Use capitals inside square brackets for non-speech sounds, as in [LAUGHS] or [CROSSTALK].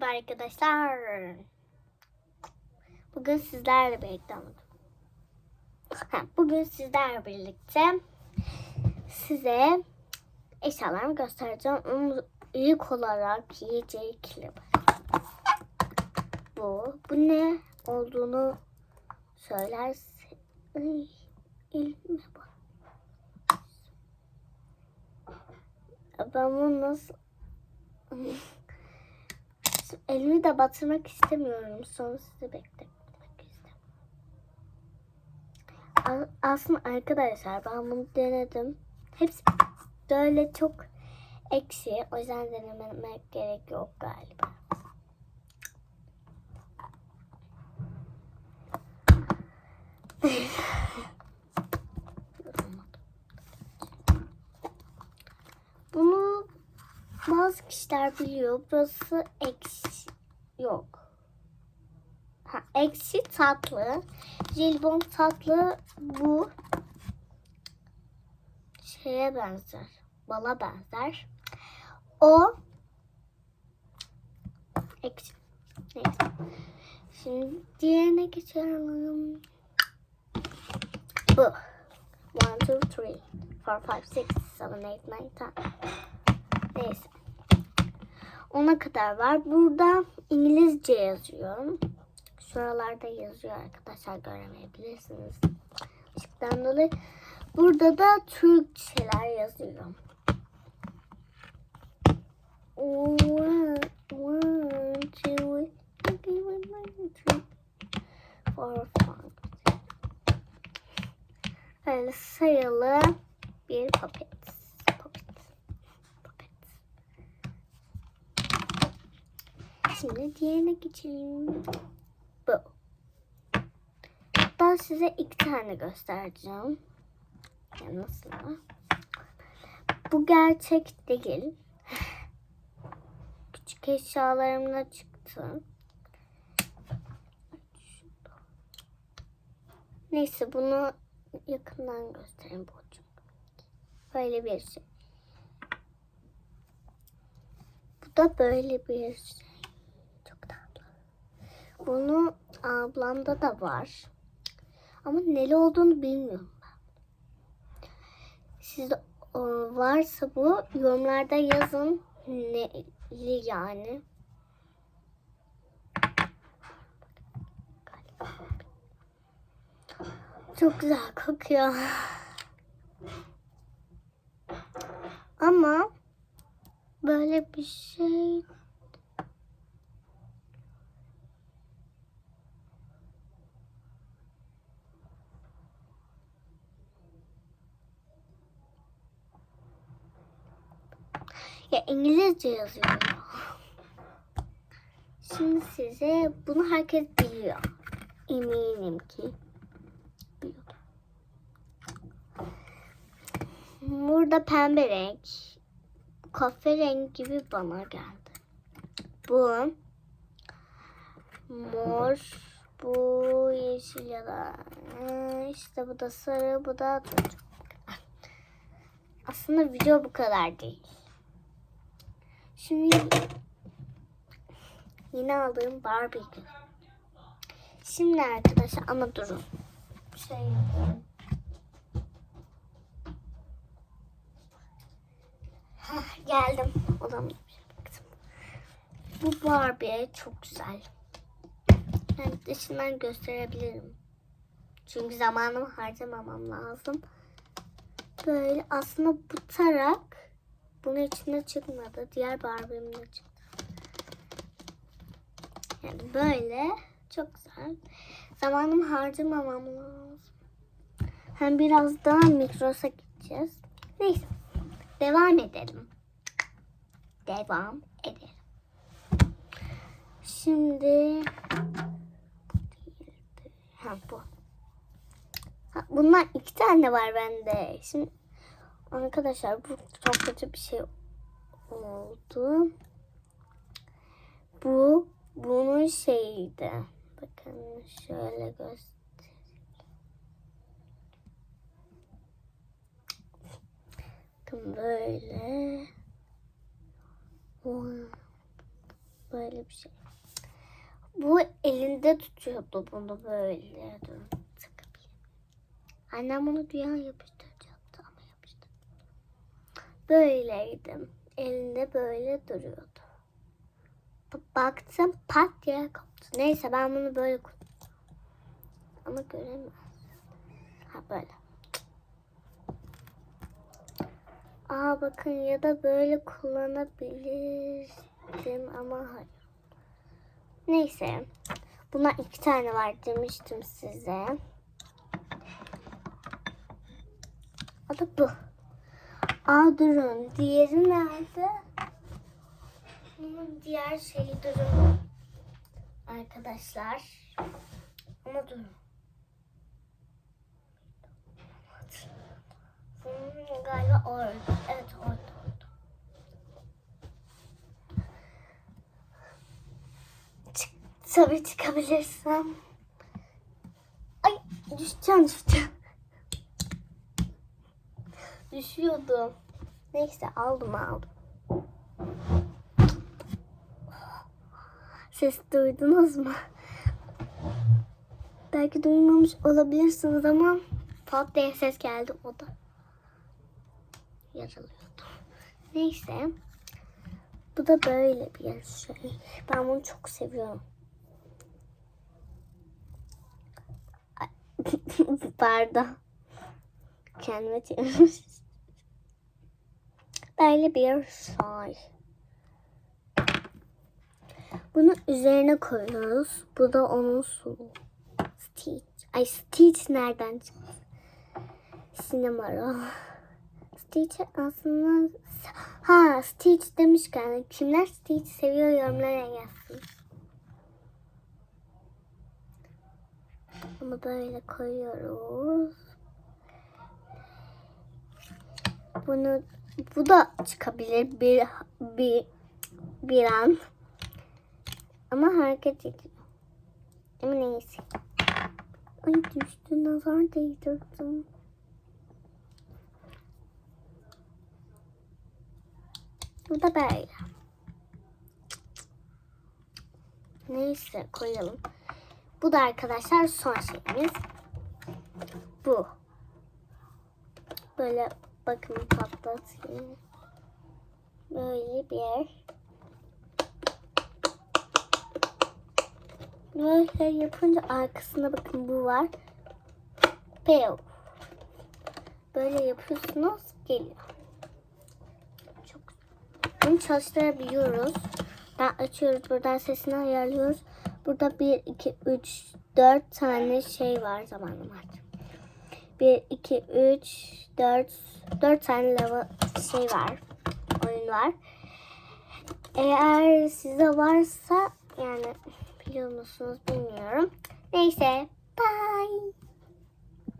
Merhaba arkadaşlar. Bugün sizlerle birlikte bugün sizlerle birlikte size eşyalarımı göstereceğim. İlk olarak yiyecekli. Bu. Bu ne olduğunu söylerse. Ay, elime bak. Ben bunu nasıl Elimi de batırmak istemiyorum. Sonra sizi bekletmek istemiyorum. Aslında arkadaşlar ben bunu denedim. Hepsi böyle çok ekşi. O yüzden denememek gerek yok galiba. [LAUGHS] Bunu bazı kişiler biliyor. Burası ekşi yok. Ha, ekşi tatlı. Jelibon tatlı bu şeye benzer. Bala benzer. O ekşi. Neyse. Şimdi diğerine geçelim. Bu. 1, 2, 3, 4, 5, 6, 7, 8, 9, 10. Neyse. Ona kadar var. Burada İngilizce yazıyor. Şuralarda yazıyor arkadaşlar göremeyebilirsiniz. Işıktan dolayı. Burada da Türkçeler yazıyor. One, sayılı bir popet. Şimdi diğerine geçelim. Bu. Ben size iki tane göstereceğim. Yani nasıl? Bu gerçek değil. [LAUGHS] Küçük eşyalarımla çıktı. Neyse bunu yakından göstereyim bu ucu. Böyle bir şey. Bu da böyle bir şey. Bunu ablamda da var. Ama neli olduğunu bilmiyorum ben. Sizde varsa bu yorumlarda yazın. Neli yani. Çok güzel kokuyor. Ama böyle bir şey Ya İngilizce yazıyor. Şimdi size bunu herkes biliyor. Eminim ki. Burada pembe renk, kahve renk gibi bana geldi. Bu mor, bu yeşil ya da ee, işte bu da sarı, bu da. Aslında video bu kadar değil. Şimdi yine aldığım Barbie. Şimdi arkadaşlar ama durun. Şey. Hah, geldim. Odamda baktım. Bu Barbie çok güzel. Yani dışından gösterebilirim. Çünkü zamanımı harcamamam lazım. Böyle aslında bu tarak bunun içinde çıkmadı. Diğer Barbie'min çıktı. Yani böyle çok güzel. Zamanımı harcamamam lazım. Hem biraz daha Migros'a gideceğiz. Neyse. Devam edelim. Devam edelim. Şimdi ha bu. Ha, bunlar iki tane var bende. Şimdi arkadaşlar bu çok kötü bir şey oldu. Bu bunun şeyiydi. Bakın şöyle. Bakın böyle. böyle bir şey. Bu elinde tutuyordu bunu böyle. Annem bunu ama yapıştı. Böyleydim. Elinde böyle duruyordu. Baktım pat diye koptu. Neyse ben bunu böyle kullanıyorum. Ama göremez. Ha böyle. Aa bakın ya da böyle kullanabilirdim ama hayır. Neyse. Buna iki tane var demiştim size. O bu. Aa durun. Diğeri nerede? Bunun diğer şeyi durun. Arkadaşlar. Ama durun. Hmm, galiba orada. Evet orada orada. Çık, tabii çıkabilirsem. Ay düşeceğim düşeceğim. Düşüyordum. Neyse aldım aldım. Ses duydunuz mu? Belki duymamış olabilirsiniz ama pat diye ses geldi o da yaralıyordu. Neyse. Bu da böyle bir şey. Ben bunu çok seviyorum. [LAUGHS] Pardon. Kendime çevirmiş. Böyle bir şey. Bunu üzerine koyuyoruz. Bu da onun sulu. Stitch. Ay Stitch nereden çıktı? Sinemaro. Stitch aslında... Ha Stitch demişken kimler Stitch seviyor yorumlara yazsın. Bunu böyle koyuyoruz. Bunu bu da çıkabilir bir bir bir an. Ama hareket ediyor. Ama neyse. Ay düştü nazar değdirdim. Bu da böyle. Neyse koyalım. Bu da arkadaşlar son şeyimiz. Bu. Böyle bakın patlatayım. Böyle bir yer. Böyle yapınca arkasında bakın bu var. Pew. Böyle yapıyorsunuz geliyor. Çok bunu çalıştırabiliyoruz. Ben açıyoruz buradan sesini ayarlıyoruz. Burada 1, 2, 3, 4 tane şey var zamanım artık. 1, 2, 3, 4, 4 tane level şey var. Oyun var. Eğer size varsa yani biliyor musunuz bilmiyorum. Neyse. Bye.